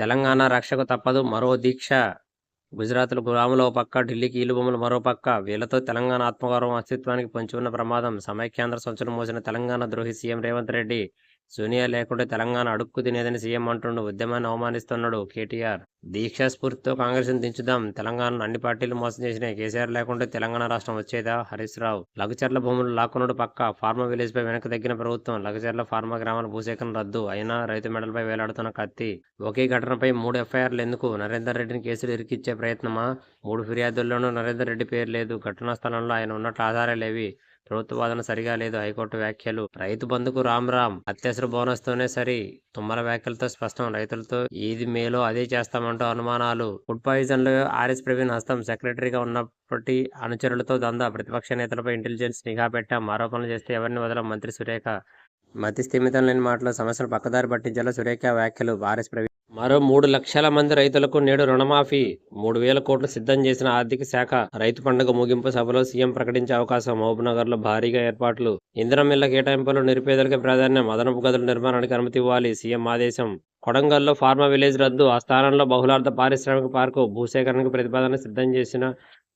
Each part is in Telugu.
తెలంగాణ రక్షకు తప్పదు. మరో దీక్ష. గుజరాత్లో గులాములు పక్క ఢిల్లీకి ఈలుబొమ్మలు మరో పక్క. వీళ్ళతో తెలంగాణ ఆత్మగౌరవం అస్తిత్వానికి పొంచి ఉన్న ప్రమాదం. సమైక్యాంధ్ర సంచులు మోసిన తెలంగాణ ద్రోహి సీఎం రేవంత్ రెడ్డి సోనియా లేకుంటే తెలంగాణ అడుక్కు తినేదని సీఎం అంటుండు. ఉద్యమాన్ని అవమానిస్తున్నాడు కేటీఆర్. దీక్షా స్ఫూర్తితో దించుదాం. తెలంగాణను అన్ని పార్టీలు మోసం చేసిన కేసీఆర్ లేకుంటే తెలంగాణ రాష్ట్రం వచ్చేదా? హరీష్ రావు. భూములు లాక్కున్నాడు పక్క. ఫార్మా విలేజ్పై వెనక వెనక్కి తగ్గిన ప్రభుత్వం. లఘుచర్ల ఫార్మా గ్రామాల భూసేకరణ రద్దు. అయినా రైతు మెడలపై వేలాడుతున్న కత్తి. ఒకే ఘటనపై మూడు ఎఫ్ఐఆర్లు ఎందుకు? నరేందర్ రెడ్డిని కేసులు ఇరికిచ్చే ప్రయత్నమా? మూడు ఫిర్యాదుల్లోనూ నరేందర్ రెడ్డి పేరు లేదు. ఘటనా స్థలంలో ఆయన ఉన్నట్లు ఆధారాలేవి. ప్రభుత్వ వాదన సరిగా లేదు. హైకోర్టు వ్యాఖ్యలు. రైతు బంధుకు రామ్ రామ్. అత్యవసర బోనస్ తోనే సరి. తుమ్మల వ్యాఖ్యలతో స్పష్టం. రైతులతో ఏది మేలో అదే చేస్తామంటూ అనుమానాలు. ఫుడ్ పాయిజన్లో ఆర్ఎస్ ప్రవీణ్ హస్తం సెక్రటరీగా ఉన్నప్పటి అనుచరులతో దందా. ప్రతిపక్ష నేతలపై ఇంటెలిజెన్స్ నిఘా పెట్టాం. ఆరోపణలు చేస్తే ఎవరిని వదలం? మంత్రి సురేఖ. మతి స్థిమితం లేని మాటలు సమస్యలు పక్కదారి పట్టించేలా సురేఖ వ్యాఖ్యలు. ఆర్ఎస్ ప్రవీణ్ మరో మూడు లక్షల మంది రైతులకు నేడు రుణమాఫీ. మూడు వేల కోట్లు సిద్ధం చేసిన ఆర్థిక శాఖ రైతు పండుగ ముగింపు సభలో సీఎం ప్రకటించే అవకాశం మహబూబ్నగర్లో భారీగా ఏర్పాట్లు. ఇంధనం ఇళ్ళ కేటాయింపులు నిరుపేదలకి ప్రాధాన్యం అదనపు గదుల నిర్మాణానికి అనుమతి ఇవ్వాలి సీఎం ఆదేశం. కొడంగల్లో ఫార్మా విలేజ్ రద్దు ఆ స్థానంలో బహుళార్థ పారిశ్రామిక పార్కు భూసేకరణకు ప్రతిపాదన సిద్ధం చేసిన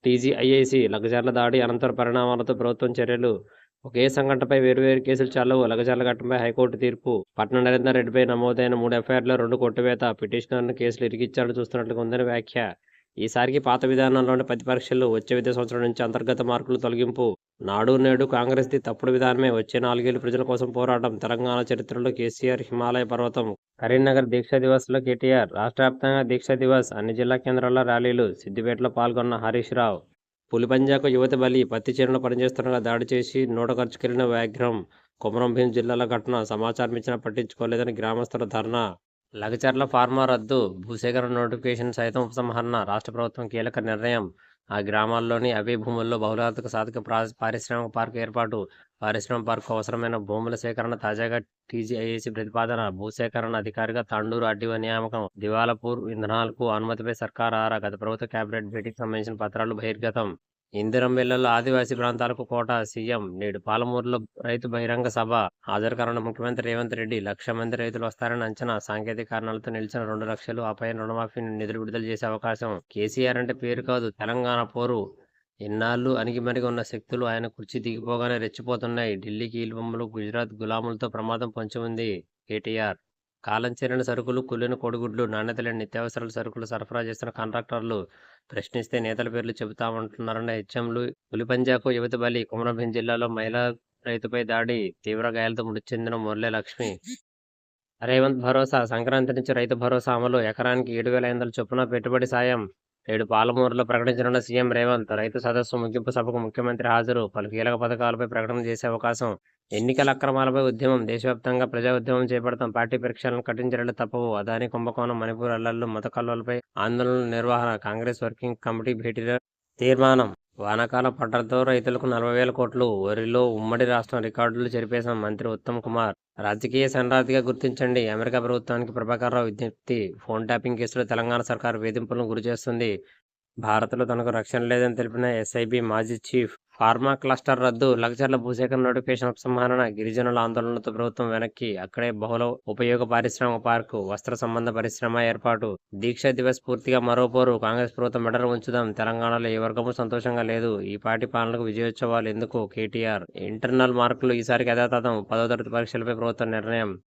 టీజీఐఐసి లగజర్ల దాడి అనంతర పరిణామాలతో ప్రభుత్వం చర్యలు. ఒకే సంఘటనపై వేర్వేరు కేసులు చాలవు లగజర్ల ఘటనపై హైకోర్టు తీర్పు. పట్నం నరేందర్ రెడ్డిపై నమోదైన మూడు ఎఫ్ఐఆర్లో రెండు కొట్టివేత పిటిషనర్ను కేసులు ఇరికిచ్చాడు చూస్తున్నట్లుగా ఉందని వ్యాఖ్య. ఈసారికి పాత విధానంలోని ప్రతి పరీక్షలు వచ్చే విద్యా సంవత్సరం నుంచి అంతర్గత మార్కులు తొలగింపు. నాడు నేడు కాంగ్రెస్ది తప్పుడు విధానమే. వచ్చే నాలుగేళ్ళు ప్రజల కోసం పోరాటం. తెలంగాణ చరిత్రలో కేసీఆర్ హిమాలయ పర్వతం కరీంనగర్ దీక్షా దివస్లో కేటీఆర్ రాష్ట్ర వ్యాప్తంగా దీక్షా దివస్ అన్ని జిల్లా కేంద్రాల్లో ర్యాలీలు. సిద్దిపేటలో పాల్గొన్న హరీష్ రావు పులిపంజాకు యువత బలి పత్తి చీరను పనిచేస్తుండగా దాడి చేసి నోట ఖర్చుకెళ్ళిన వ్యాఘ్రం కొమరం భీం జిల్లాల ఘటన సమాచారం ఇచ్చినా పట్టించుకోలేదని గ్రామస్తుల ధర్నా. లగచర్ల ఫార్మా రద్దు. భూసేకరణ నోటిఫికేషన్ సైతం ఉపసంహరణ. రాష్ట్ర ప్రభుత్వం కీలక నిర్ణయం. ఆ గ్రామాల్లోని అవే భూముల్లో బహుళార్థక సాధక పారిశ్రామిక పార్కు ఏర్పాటు పారిశ్రామిక పార్కు అవసరమైన భూముల సేకరణ తాజాగా టీజీఐఏసీ ప్రతిపాదన భూసేకరణ అధికారిగా తాండూరు అడ్డివ నియామకం దివాలపూర్ ఇంధనాలకు అనుమతిపై సర్కార్ ఆరా గత ప్రభుత్వ కేబినెట్ భేటీకి సంబంధించిన పత్రాలు బహిర్గతం. ఇందిరంబిల్లలో ఆదివాసీ ప్రాంతాలకు కోట సీఎం నేడు పాలమూరులో రైతు బహిరంగ సభ హాజరుకానున్న ముఖ్యమంత్రి రేవంత్ రెడ్డి. లక్ష మంది రైతులు వస్తారని అంచనా సాంకేతిక కారణాలతో నిలిచిన రెండు లక్షలు ఆ పైన రుణమాఫీ నిధులు విడుదల చేసే అవకాశం కేసీఆర్ అంటే పేరు కాదు. తెలంగాణ పోరు ఎన్నాళ్ళు అణిగిమణిగి ఉన్న శక్తులు ఆయన కుర్చీ దిగిపోగానే రెచ్చిపోతున్నాయి. ఢిల్లీకి కీలుబొమ్మలు గుజరాత్ గులాములతో ప్రమాదం పొంచి ఉంది కేటీఆర్. కాలం చేరిన సరుకులు కులిన కొడుగుడ్లు నాణ్యత లేని నిత్యావసరాల సరుకులు సరఫరా చేస్తున్న కాంట్రాక్టర్లు ప్రశ్నిస్తే నేతల పేర్లు చెబుతామంటున్నారన్న హెచ్ఎంలు పులిపంజాకు యువత బలి కుమరంభీం జిల్లాలో మహిళా రైతుపై దాడి తీవ్ర గాయాలతో మృతి చెందిన మురళీ లక్ష్మి. రేవంత్ భరోసా సంక్రాంతి నుంచి రైతు భరోసా అమలు ఎకరానికి ఏడు వేల ఐదు వందల చొప్పున పెట్టుబడి సాయం. నేడు పాలమూరులో ప్రకటించనున్న సీఎం రేవంత్ రైతు సదస్సు ముగింపు సభకు ముఖ్యమంత్రి హాజరు. పలు కీలక పథకాలపై ప్రకటన చేసే అవకాశం ఎన్నికల అక్రమాలపై ఉద్యమం దేశవ్యాప్తంగా ప్రజా ఉద్యమం చేపడతాం పార్టీ పరీక్షలను కఠిన చర్యలు తప్పవు. అదాని కుంభకోణం మణిపూర్ అల్లర్లు మత కల్లోలపై ఆందోళనల నిర్వహణ కాంగ్రెస్ వర్కింగ్ కమిటీ భేటీలో తీర్మానం. వానకాల పంటలతో రైతులకు నలభై వేల కోట్లు వరిలో ఉమ్మడి రాష్ట్రం రికార్డులు చెరిపేసిన మంత్రి ఉత్తమ్ కుమార్. రాజకీయ సంరాధిగా గుర్తించండి. అమెరికా ప్రభుత్వానికి ప్రభాకర్రావు విజ్ఞప్తి. ఫోన్ ట్యాపింగ్ కేసులో తెలంగాణ సర్కార్ వేధింపులను గురిచేస్తుంది. భారత్లో తనకు రక్షణ లేదని తెలిపిన ఎస్ఐబి మాజీ చీఫ్ ఫార్మా క్లస్టర్ రద్దు. లక్చర్ల భూసేకరణ నోటిఫికేషన్ ఉపసంహరణ గిరిజనుల ఆందోళనలతో ప్రభుత్వం వెనక్కి. అక్కడే బహుళ ఉపయోగ పారిశ్రామిక పార్కు వస్త్ర సంబంధ పరిశ్రమ ఏర్పాటు. దీక్షా దివస్ పూర్తిగా మరోపోరు కాంగ్రెస్ ప్రభుత్వం మెడలు ఉంచుదాం. తెలంగాణలో ఏ వర్గము సంతోషంగా లేదు. ఈ పార్టీ పాలనకు విజయోత్సవాలు ఎందుకు? కేటీఆర్. ఇంటర్నల్ మార్కులు ఈసారికి యథాతథం. పదో తరగతి పరీక్షలపై ప్రభుత్వం నిర్ణయం.